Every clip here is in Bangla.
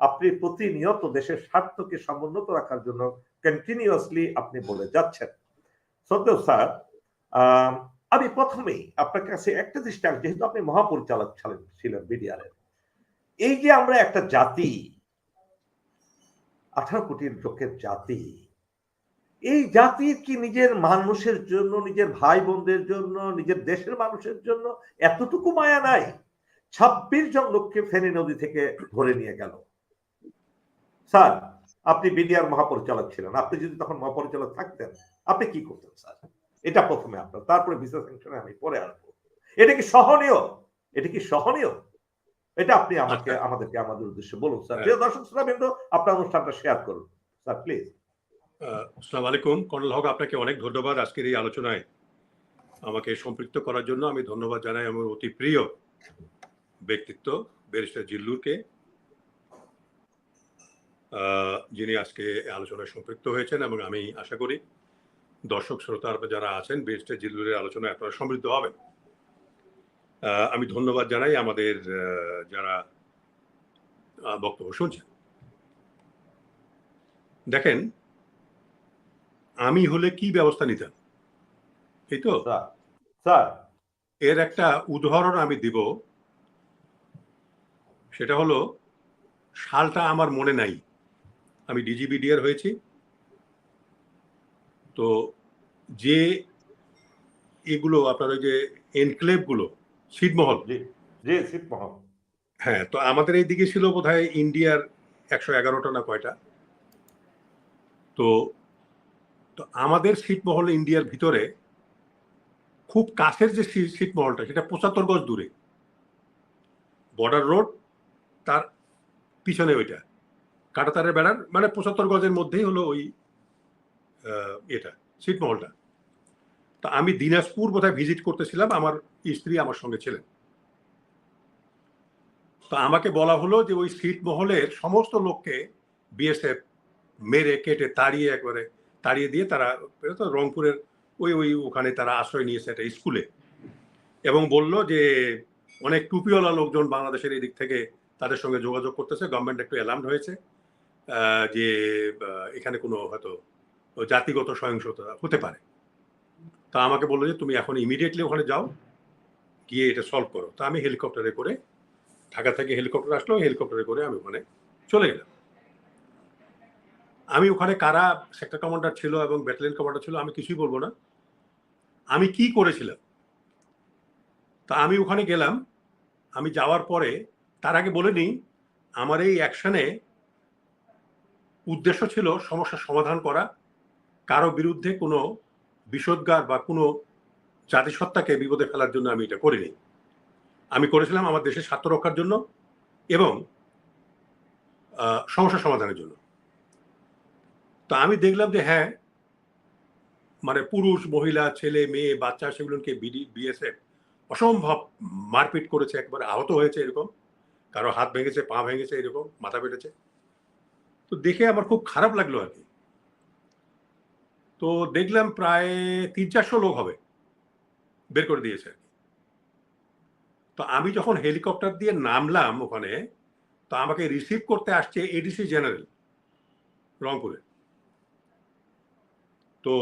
আপনি প্রতিনিয়ত দেশের স্বার্থকে সমুন্নত রাখার জন্য কন্টিনিউয়াসলি আপনি বলে যাচ্ছেন। সত্ত্বেও স্যার আমি প্রথমেই আপনার কাছে একটা জিনিস যেহেতু আপনি মহাপরিচালক ছিলেন ছিলেন বিডিআর এই যে আমরা একটা জাতি, আঠারো কোটির লোকের জাতি, এই জাতির কি নিজের মানুষের জন্য, নিজের ভাই বোনদের জন্য, নিজের দেশের মানুষের জন্য এতটুকু মায়া নাই? ছাব্বিশ জন লোককে ফেনী নদী থেকে ধরে নিয়ে গেল। স্যার আপনি বিডিআর মহাপরিচালক ছিলেন। আপনি যদি তখন মহাপরিচালক থাকতেন আপনি কি করতেন স্যার? এটা প্রথমে আপনার। তারপরে ভিসা স্যাংশনে আমি পরে আসব। এটা কি সহনীয়? এটা কি সহনীয়? এটা আপনি আমাকে আচ্ছা। আমাদেরকে আমাদের উদ্দেশ্যে বলুন স্যার। হ্যাঁ। প্রিয় দর্শক শ্রোতাবৃন্দ আপনার অনুষ্ঠানটা শেয়ার করুন। স্যার প্লিজ আসসালামু আলাইকুম। কর্নেল হক আপনাকে অনেক ধন্যবাদ আজকের এই আলোচনায়। আমাকে সম্পৃক্ত করার জন্য আমি ধন্যবাদ জানাই আমার অতি প্রিয় ব্যক্তিত্ব ব্যারিস্টার জিল্লুরকে। যিনি আজকে আলোচনায় সম্পৃক্ত হয়েছেন এবং আমি আশা করি দর্শক শ্রোতা যারা আছেন ব্যারিস্টার জিল্লুরের আলোচনায় আপনারা সমৃদ্ধ হবেন আহ, আমি ধন্যবাদ জানাই আমাদের যারা বক্তব্য শুনছেন। দেখেন আমি হলে কি ব্যবস্থা নিতাম? এই তো? Sir sir. এর একটা উদাহরণ আমি দিব। সেটা হলো সালটা আমার মনে নাই। আমি ডিজিবিডিআর হয়েছি। তো যে এগুলো আপনার ওই যে এনক্লেভগুলো ছিটমহল জি জি হ্যাঁ তো আমাদের এই দিকে ছিল বোধহয় ইন্ডিয়ার একশো এগারোটা না কয়টা। তো তো আমাদের ছিটমহল ইন্ডিয়ার ভিতরে খুব কাছের যে ছিটমহলটা সেটা পঁচাত্তর গজ দূরে। বর্ডার রোড তার পিছনে ওইটা। কাটাতারের বেড়ার মানে পঁচাত্তর গজের মধ্যেই হলো ওই এটা ছিটমহলটা তা আমি দিনাজপুর বোধহয় ভিজিট করতেছিলাম, আমার স্ত্রী আমার সঙ্গে ছিলেন। তো আমাকে বলা হলো যে ওই সিট মহলের সমস্ত লোককে বিএসএফ মেরে, কেটে, তাড়িয়ে একবারে, তাড়িয়ে দিয়ে তারা রংপুরের, ওই ওই ওখানে তারা আশ্রয় নিয়েছে একটা স্কুলে। এবং বলল যে অনেক টুপিওয়ালা লোকজন বাংলাদেশের এই দিক থেকে তাদের সঙ্গে যোগাযোগ করতেছে গভর্নমেন্ট একটু অ্যালার্ম হয়েছে। যে এখানে কোনো হয়তো জাতিগত সহিংসতা হতে পারে। তা আমাকে বলল যে, তুমি এখন ইমিডিয়েটলি ওখানে যাও, গিয়ে এটা সলভ করো। তা আমি হেলিকপ্টারে করে, ঢাকা থেকে হেলিকপ্টার আসলো হেলিকপ্টারে করে আমি ওখানে চলে গেলাম। আমি ওখানে কারা সেক্টর কমান্ডার ছিল এবং ব্যাটালিয়ন কমান্ডার ছিল, আমি কিছুই বলব না। আমি কি করেছিলাম? তা আমি ওখানে গেলাম। আমি যাওয়ার পরে, তার আগে বলে নিই, আমার এই অ্যাকশনে উদ্দেশ্য ছিল সমস্যার সমাধান করা। কারও বিরুদ্ধে কোনো বিষোদ্গার বা কোনো জাতিসত্তাকে বিপদে ফেলার জন্য আমি এটা করিনি। আমি করেছিলাম আমার দেশের স্বার্থ রক্ষার জন্য এবং সমস্যা সমাধানের জন্য। তো আমি দেখলাম যে হ্যাঁ মানে পুরুষ, মহিলা, ছেলে, মেয়ে, বাচ্চা সেগুলোকে বিডি বিএসএফ অসম্ভব মারপিট করেছে, একবারে আহত হয়েছে এরকম। কারও হাত ভেঙেছে, পা ভেঙেছে এরকম, মাথা পেটেছে। তো দেখে আমার খুব খারাপ লাগল আর কি। তো দেখলাম প্রায় তিন চারশো লোক হবে, বের করে দিয়েছে আর কি। তো আমি যখন হেলিকপ্টার দিয়ে নামলাম ওখানে, তো আমাকে রিসিভ করতে আসছে এডিসি জেনারেল রংপুরে। তো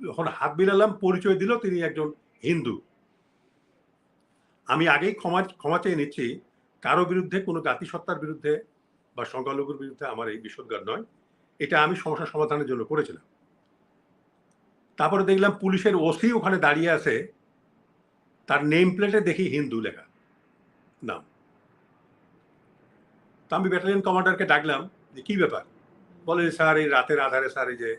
যখন হাত মিলালাম, পরিচয় দিল তিনি একজন হিন্দু। আমি আগেই ক্ষমা ক্ষমা চেয়ে নিচ্ছি, কারও বিরুদ্ধে কোনো জাতিসত্তার বিরুদ্ধে বা সংখ্যালঘুর বিরুদ্ধে আমার এই বিষোদ্গার নয়, এটা আমি সমস্যা সমাধানের জন্য করেছিলাম। তারপরে দেখলাম পুলিশের ওসি ওখানে দাঁড়িয়ে আছে, তার নেম প্লেটে দেখি হিন্দু লেখা, নাম। তা আমি ব্যাটালিয়ন কমান্ডারকে ডাকলাম, যে কি ব্যাপার? বলে স্যার, এই রাতের আধারে, স্যার, এই যে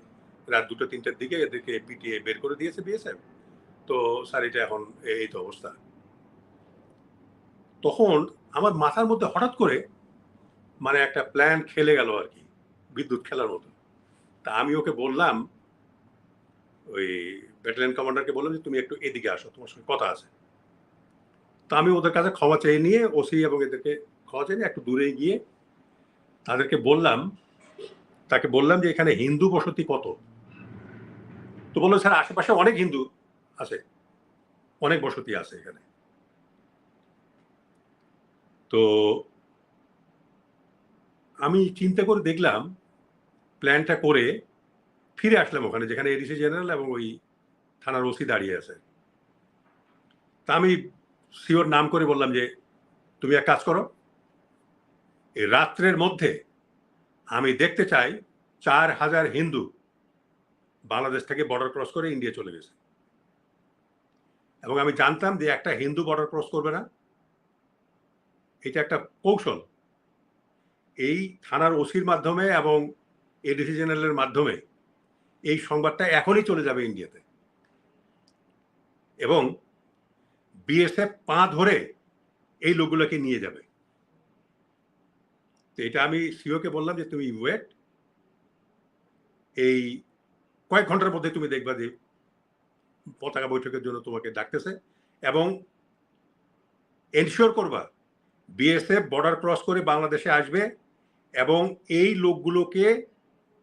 রাত দুটো, তিনটের দিকে এদেরকে পিটিয়ে বের করে দিয়েছে বিএসএফ তো স্যার, এটা এখন এই তো অবস্থা। তখন আমার মাথার মধ্যে হঠাৎ করে মানে একটা প্ল্যান খেলে গেল আর কি, বিদ্যুৎ খেলার মতো। তা আমি ওকে বললাম, ওই ব্যাটালিয়ন কমান্ডারকে বললাম যে, তুমি একটু এদিকে আসো, তোমার সঙ্গে কথা আছে। তা আমি ওদের কাছে ক্ষমা চেয়ে নিয়ে ওসি এবং এদেরকে ক্ষমা চেয়ে নিয়ে একটু দূরে গিয়ে তাদেরকে বললাম, তাকে বললাম যে, এখানে হিন্দু বসতি কত? তো বলল, স্যার, আশেপাশে অনেক হিন্দু আছে, অনেক বসতি আছে এখানে। তো আমি চিন্তা করে দেখলাম প্ল্যানটা করে ফিরে আসলাম ওখানে, যেখানে এডিসি জেনারেল এবং ওই থানার ওসি দাঁড়িয়ে আছে। তা আমি সিওর নাম করে বললাম যে, তুমি এক কাজ করো এই রাত্রের মধ্যে আমি দেখতে চাই চার হাজার হিন্দু বাংলাদেশ থেকে বর্ডার ক্রস করে ইন্ডিয়া চলে গেছে। এবং আমি জানতাম যে একটা হিন্দু বর্ডার ক্রস করবে না। এটা একটা কৌশল। এই থানার ওসির মাধ্যমে এবং এডিসি জেনারেলের মাধ্যমে এই সংবাদটা এখনই চলে যাবে ইন্ডিয়াতে। এবং বিএসএফ পা ধরে এই লোকগুলোকে নিয়ে যাবে। তো এটা আমি সিওকে বললাম যে, তুমি ওয়েট এই কয়েক ঘণ্টার মধ্যে তুমি দেখবা যে পতাকা বৈঠকের জন্য তোমাকে ডাকতেছে এবং এনশিওর করবা বিএসএফ বর্ডার ক্রস করে বাংলাদেশে আসবে এবং এই লোকগুলোকে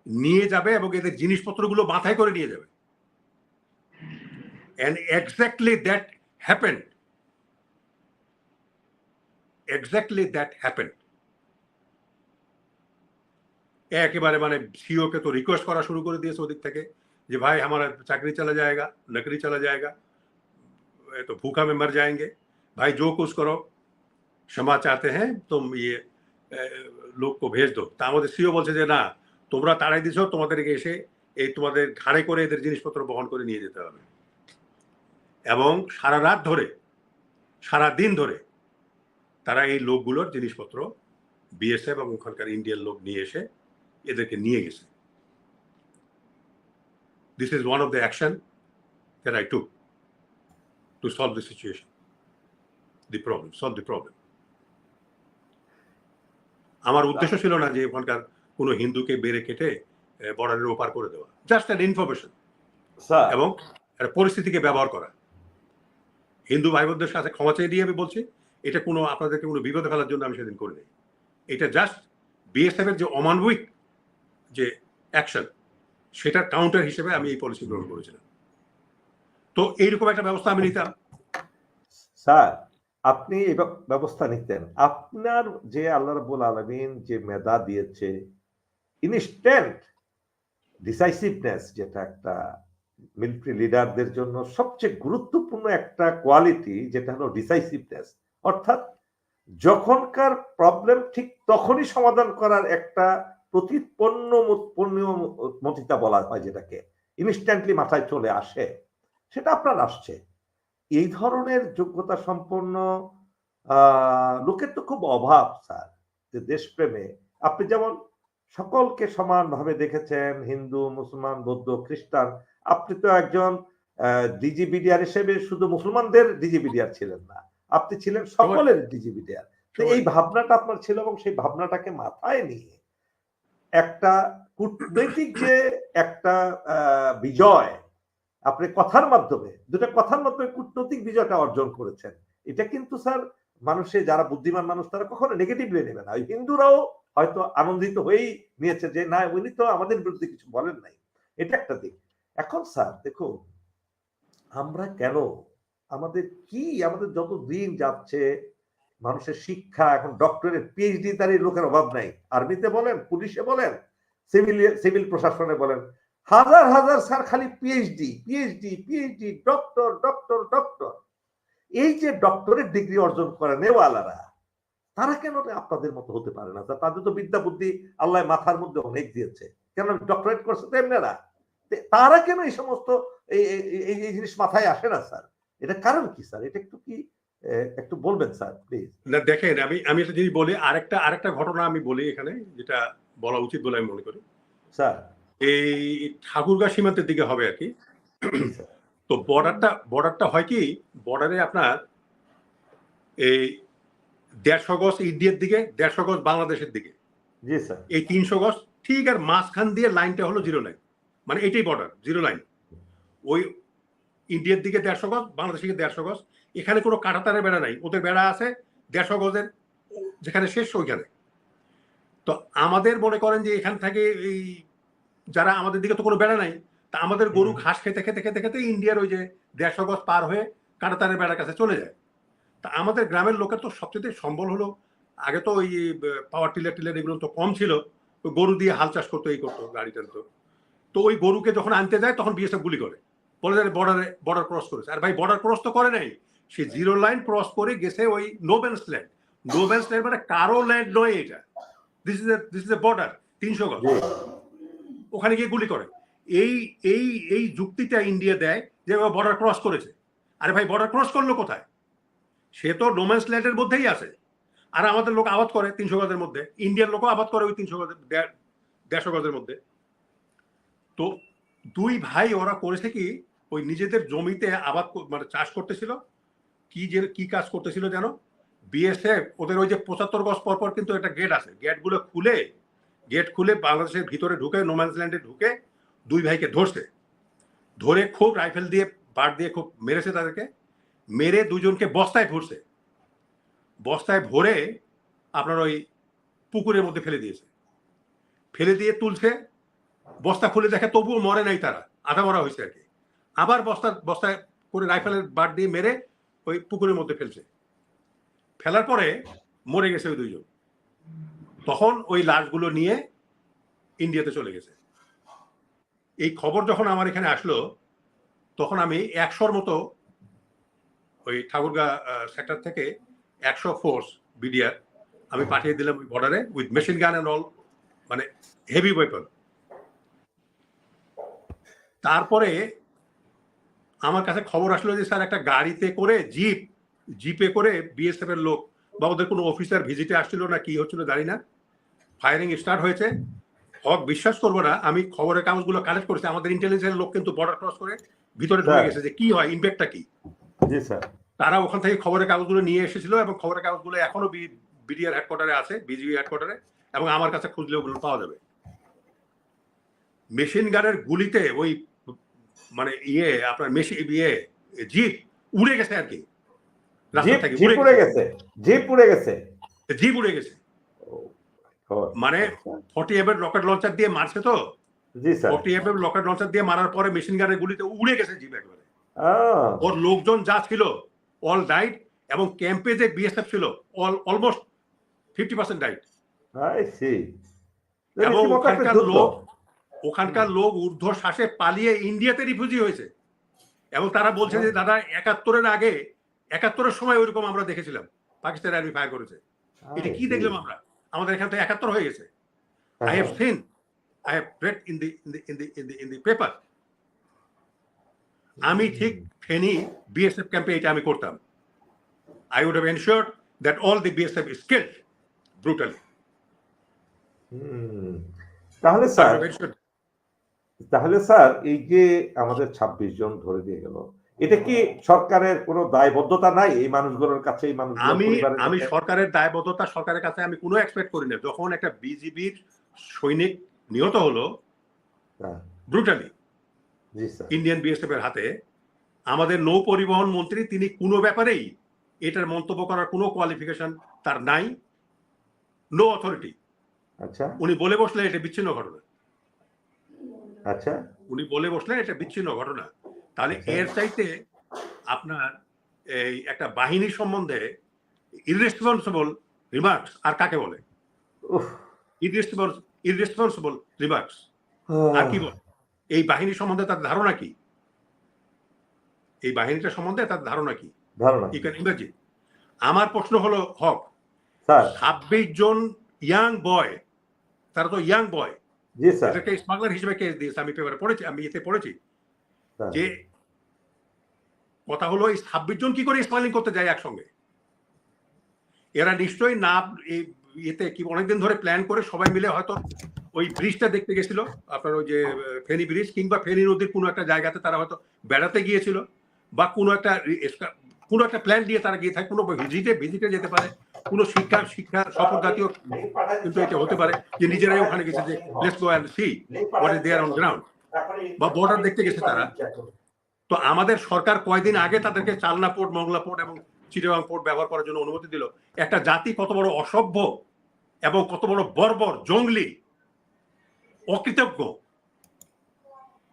নিয়ে যাবে এবং এদের জিনিসপত্রগুলো মাথায় করে নিয়ে যাবে and exactly that happened exactly that happened একেবারে মানে সিও কে তো রিকোয়েস্ট করা শুরু করে দিয়েছে ওদিক থেকে যে ভাই আমার চাকরি चला जाएगा नौकरी चला जाएगा ये तो भूखा में मर जाएंगे भाई जो कुछ करो क्षमा चाहते हैं तुम ये এ, লোক তো ভেজ দো। তা আমাদের সিও বলছে যে, না, তোমরা তাড়াই দিছ তোমাদেরকে এসে এই তোমাদের ঘাড়ে করে এদের জিনিসপত্র বহন করে নিয়ে যেতে হবে। এবং সারা রাত ধরে, সারা দিন ধরে তারা এই লোকগুলোর জিনিসপত্র বিএসএফ এবং ওখানকার ইন্ডিয়ান লোক নিয়ে এসে এদেরকে নিয়ে গেছে। This is one of the action that I to to solve the situation the problem solve the problem আমার উদ্দেশ্য ছিল না যে ওখানকার কোনো হিন্দুকে বেড়ে কেটে বর্ডারের ওপার করে দেওয়া। জাস্ট অ্যান ইনফরমেশন স্যার এবং পরিস্থিতিকে ব্যবহার করা। হিন্দু ভাই বোনদের সাথে ক্ষমা চেয়ে দিয়ে আমি বলছি এটা কোনো আপনাদেরকে কোনো বিপদে ফেলার জন্য আমি সেদিন করিনি। এটা জাস্ট বিএসএফ এর যে অমানবিক যে অ্যাকশন সেটার কাউন্টার হিসেবে আমি এই পলিসি গ্রহণ করেছিলাম। তো এইরকম একটা ব্যবস্থা আমি নিতাম। স্যার আপনি এই ব্যবস্থা নিতেন। আপনার যে আল্লাহ রাব্বুল আলামিন যে মেধা দিয়েছে ইনস্ট্যান্ট ডিসাইসিভনেস যেটা একটা মিলিটারি লিডারদের জন্য সবচেয়ে গুরুত্বপূর্ণ একটা কোয়ালিটি যেটা হলো ডিসাইসিভনেস অর্থাৎ যখনকার প্রবলেম ঠিক তখনই সমাধান করার একটা প্রতিপন্ন মতিতা বলা হয় যেটাকে। ইনস্ট্যান্টলি মাথায় চলে আসে। সেটা আপনার আসছে। এই ধরনের যোগ্যতা সম্পন্ন আহ, লোকের তো খুব অভাব স্যার যে দেশপ্রেমে। আপনি যেমন সকলকে সমানভাবে দেখেছেন হিন্দু মুসলমান বৌদ্ধ খ্রিস্টান আপনি তো একজন ডিজিবিডিআর হিসেবে শুধু মুসলমানদের ডিজিবিডিআর ছিলেন না আপনি ছিলেন সকলের ডিজিবিডিআর। তো এই ভাবনাটা আপনার ছিল এবং সেই ভাবনাটাকে মাথায় নিয়ে একটা কূটনৈতিক যে একটা আহ, বিজয় আপনি কথার মাধ্যমে, দুটা কথার মাধ্যমে কূটনৈতিক বিজয়টা অর্জন করেছেন। এটা কিন্তু স্যার মানুষে, যারা বুদ্ধিমান মানুষ, তারা কখনো নেগেটিভলি নেবে না। হিন্দুরাও হয়তো আনন্দিত হয়েই নিয়েছে যে, না, উনি তো আমাদের বিরুদ্ধে কিছু বলেন নাই। এটা একটা দিক। এখন স্যার, দেখুন, আমরা কেন, আমাদের কি, আমাদের যত দিন যাচ্ছে, মানুষের শিক্ষা, এখন ডক্টরের পিএইচডি তার লোকের অভাব নাই। আর্মিতে বলেন পুলিশে বলেন সিভিল সিভিল প্রশাসনে বলেন। হাজার হাজার স্যার খালি PhD PhD PhD doctor doctor doctor এই যে ডক্টরেট ডিগ্রি অর্জন করে নেওয়ালারা তারা কেন আপনাদের মতো হতে পারে না? তাদের তো বিদ্যা বুদ্ধি আল্লাহ মাথার মধ্যে অনেক দিয়েছে। কেন ডক্টরেট করছে তো এমনিরা? তারা কেন এই সমস্ত এই এই- জিনিস মাথায় আসে না স্যার? এটা কারণ কি স্যার? এটা একটু কি একটু বলবেন স্যার প্লিজ না দেখেন আমি আমি একটা জিনিস বলি আরেকটা আরেকটা ঘটনা আমি বলি এখানে যেটা বলা উচিত বলে আমি মনে করি। স্যার। এই ঠাকুরগাঁ সীমান্তের দিকে হবে আর কি। তো বর্ডারটা বর্ডারটা হয় কি বর্ডারে আপনার এই দেড়শো গজ ইন্ডিয়ার দিকে দেড়শো গজ বাংলাদেশের দিকে। জি স্যার। এই তিনশো গজ ঠিক আর মাঝখান দিয়ে লাইনটা হলো জিরো লাইন। মানে এটাই বর্ডার জিরো লাইন। ওই ইন্ডিয়ার দিকে দেড়শো গজ বাংলাদেশের দিকে দেড়শো গজ। এখানে কোনো কাঁটাতারের বেড়া নাই ওদের বেড়া আছে দেড়শো গজের যেখানে শেষ ওইখানে। তো আমাদের মনে করেন যে এখান থেকে এই যারা আমাদের দিকে তো কোনো বেড়া নাই তা আমাদের গরু ঘাস খেতে খেতে খেতে খেতে ইন্ডিয়ার ওই যে দেড়শো গজ পার হয়ে কাঁটাতারের বেড়ার কাছে চলে যায়। তা আমাদের গ্রামের লোকের তো সবচেয়ে সম্বল হলো আগে তো ওই পাওয়ার টিলার টিলার এগুলো তো কম ছিল গরু দিয়ে হাল চাষ করতো এই করতো গাড়ি টানতো। তো ওই গরুকে যখন আনতে যায় তখন বিএসএফ গুলি করে। বলে যায় বর্ডারে বর্ডার ক্রস করেছে। আর ভাই বর্ডার ক্রস তো করে নাই। সে জিরো লাইন ক্রস করে গেছে ওই no man's land no man's land মানে কারও ল্যান্ড নয় এটা। This is this is a border তিনশো গজ। ওখানে গিয়ে গুলি করে। এই এই এই যুক্তিটা ইন্ডিয়া দেয় যে বর্ডার ক্রস করেছে। আরে ভাই বর্ডার ক্রস করল কোথায়? সে তো ডোমেন্স ল্যান্ডের মধ্যেই আছে। আর আমাদের লোক আবাদ করে তিনশো গজের মধ্যে। ইন্ডিয়ার লোকও আবাদ করে ওই তিনশো গজের, দেড়- দেড়শো গজের মধ্যে। তো দুই ভাই ওরা করেছে কি, ওই নিজেদের জমিতে আবাদ মানে চাষ করতেছিল। কি যে, কি কাজ করতেছিল যেন? বিএসএফ ওদের ওই যে পঁচাত্তর গজ পর কিন্তু একটা গেট আছে। গেটগুলো খুলে গেট খুলে বাংলাদেশের ভিতরে ঢুকে নোম্যান্স ল্যান্ডে ঢুকে দুই ভাইকে ধরছে। ধরে খুব রাইফেল দিয়ে বার দিয়ে খুব মেরেছে তাদেরকে। মেরে দুজনকে বস্তায় ভরছে। বস্তায় ভরে আপনার ওই পুকুরের মধ্যে ফেলে দিয়েছে। ফেলে দিয়ে তুলছে। বস্তা খুলে দেখে তবুও মরে নাই তারা। আধা মরা হয়েছে আর কি। আবার বস্তা, বস্তায় করে রাইফেলের বার দিয়ে মেরে ওই পুকুরের মধ্যে ফেলছে। ফেলার পরে মরে গেছে ওই দুইজন। তখন ওই লাশগুলো নিয়ে ইন্ডিয়াতে চলে গেছে। এই খবর যখন আমার এখানে আসলো, তখন আমি একশোর মতো ওই ঠাকুরগা সেক্টর থেকে একশো ফোর্স বিডিআর আমি পাঠিয়ে দিলাম ওই বর্ডারে with machine gun and all মানে হেভি ওয়েপন তারপরে আমার কাছে খবর আসলো যে, স্যার, একটা গাড়িতে করে জিপ জিপে করে বিএসএফ এর লোক বা ওদের কোনো অফিসার ভিজিটে আসছিল না কি হচ্ছিল জানি না। ফায়ারিং স্টার্ট হয়েছে। হক বিশ্বাস করব না আমি খবরের কাগজগুলো কালেক্ট করেছি আমাদের ইন্টেলিজেন্সের লোক কিন্তু বর্ডার ক্রস করে ভিতরে ঢুকে। গেছে যে কি হয় ইম্প্যাক্টটা কি? তারা ওখান থেকে খবরের কাগজগুলো নিয়ে এসেছিল এবং খবরের কাগজগুলো এখনও বিডিআর হেডকোয়ার্টারে আছে বিজিবি হেডকোয়ার্টারে এবং আমার কাছে খুঁজলে ওগুলো পাওয়া যাবে। মেশিন গানের গুলিতে ওই মানে ইয়ে আপনার মেশিন ইয়ে জিপ উড়ে গেছে আর কি। জিপ উড়ে উড়ে গেছে। গেছে জিপ উড়ে গেছে। জিপ উড়ে গেছে। মানে ফর্টি এফ রকেট লঞ্চার দিয়ে মারছে তো? জি স্যার। ফর্টি এফ রকেট লঞ্চার দিয়ে মারার পরে মেশিন গানের গুলিতে উড়ে গেছে জিপ একবারে। ওর লোকজন যা ছিল অল ডাইট এবং ক্যাম্পে যে বিএসএফ ছিল অল অলমোস্ট ফিফটি পার্সেন্ট ডাইট এবং ওখানকার লোক ওখানকার লোক ঊর্ধ্ব শ্বাসে পালিয়ে ইন্ডিয়াতে রিফিউজি হয়েছে। এবং তারা বলছে যে দাদা একাত্তরের আগে একাত্তরের সময় ওইরকম আমরা দেখেছিলাম পাকিস্তান আর্মি ফায়ার করেছে। এটা কি দেখলাম আমরা? আমাদের এখান থেকে একাত্তর হয়ে গেছে। I have seen I have read in the in the in the in the in the paper আমি ঠিক ফেনি বিএসএফ ক্যাম্পে এটা আমি করতাম। I would have ensured that all the BSF is killed brutally. তাহলে স্যার তাহলে স্যার এই যে আমাদের 26 জন ধরে দিয়ে গেল এটা কি সরকারের কোনো দায়বদ্ধতা নাই? এই মানুষগুলোর কাছে এই মানুষগুলোর আমি আমি সরকারের দায়বদ্ধতা সরকারের কাছে আমি কোনো এক্সপেক্ট করি না। যখন একটা বিজিবির সৈনিক নিহত হলো ব্রুটালি ইন্ডিয়ান বিএসএফ এর হাতে আমাদের নৌ পরিবহন মন্ত্রী তিনি কোনো ব্যাপারেই এটার মন্তব্য করার কোনো কোয়ালিফিকেশন তার নাই। নো অথরিটি আচ্ছা। উনি বলে বসলেন এটা বিচ্ছিন্ন ঘটনা। আচ্ছা। উনি বলে বসলেন এটা বিচ্ছিন্ন ঘটনা। তাহলে আচ্ছা। এর চাইতে আপনার এই একটা বাহিনীর সম্বন্ধে ইরেসপন্সিবল রিমার্কস আর কাকে বলে? Irresponsible remarks. আর কি বলে? এই বাহিনী সম্বন্ধে তার ধারণা কি? এই বাহিনীটা সম্বন্ধে তার ধারণা কি? ধারণা ইউ ক্যান ইমাজিন আমার প্রশ্ন হলো হক ছাব্বিশ জন ইয়াং বয় তারা তো ইয়াং বয় জি স্যার। এদেরকে স্মাগলার হিসেবে কেস দিয়েছে। আমি পেপারে পড়েছি আমি এতে পড়েছি। যে কথা হলো এই ছাব্বিশ জন কি করে স্মাইলিং করতে যায় একসঙ্গে? এরা নিশ্চয়ই না ইয়েতে কি অনেকদিন ধরে প্ল্যান করে সবাই মিলে হয়তো ওই ব্রিজটা দেখতে গেছিল আপনার ওই যে ফেনী ব্রিজ কিংবা ফেনী নদীর কোনো একটা জায়গাতে তারা হয়তো বেড়াতে গিয়েছিল বা কোনো একটা কোনো একটা প্ল্যান দিয়ে তারা গিয়ে থাকে কোনো ভিজিটে ভিজিটে যেতে পারে কোনো শিক্ষা শিক্ষা সফর জাতীয় কিন্তু এটা হতে পারে যে নিজেরাই ওখানে গেছে যে let's go and see what is there on ground বা border দেখতে গেছে তারা। তো আমাদের সরকার কয়দিন আগে তাদেরকে চালনা পোর্ট মংলা পোর্ট এবং চিটাগাং পোর্ট ব্যবহার করার জন্য অনুমতি দিল। একটা জাতি কত বড় অসভ্য এবং কত বড় বর্বর জঙ্গলি অকৃতজ্ঞ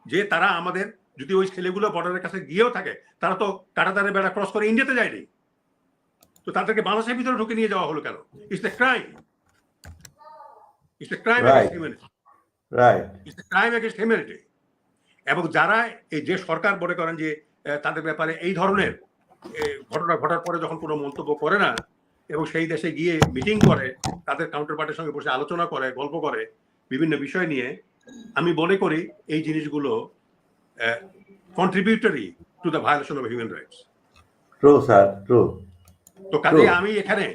যে তারা আমাদের যদি ওই ছেলেগুলো বর্ডারের কাছে গিয়েও থাকে তারা তো কাটাতারের বেড়া ক্রস করে ইন্ডিয়াতে যায়নি। তো তাদেরকে বাংলাদেশের ভিতরে ঢুকে নিয়ে যাওয়া হলো কেন? It's a crime it's a crime. Right it's crime against humanity এবং যারা এই যে সরকার মনে করেন যে তাদের ব্যাপারে এই ধরনের ঘটনা ঘটার পরে যখন কোনো মন্তব্য করে না এবং সেই দেশে গিয়ে মিটিং করে তাদের কাউন্টার পার্টির সঙ্গে বসে আলোচনা করে গল্প করে বিভিন্ন বিষয় নিয়ে আমি মনে করি এই জিনিসগুলো contributory to the violation of human rights true sir true তো কাজে আমি এখানে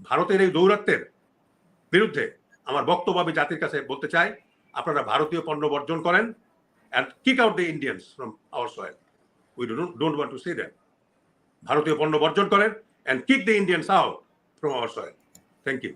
ভারতের এই দৌরাত্মের বিরুদ্ধে আমার বক্তব্য আমি জাতির কাছে বলতে চাই। আপনারা ভারতীয় পণ্য বর্জন করেন and kick out the Indians from our soil we don't want to see that ভারতীয় পণ্য বর্জন করেন and kick the Indians out from our soil thank you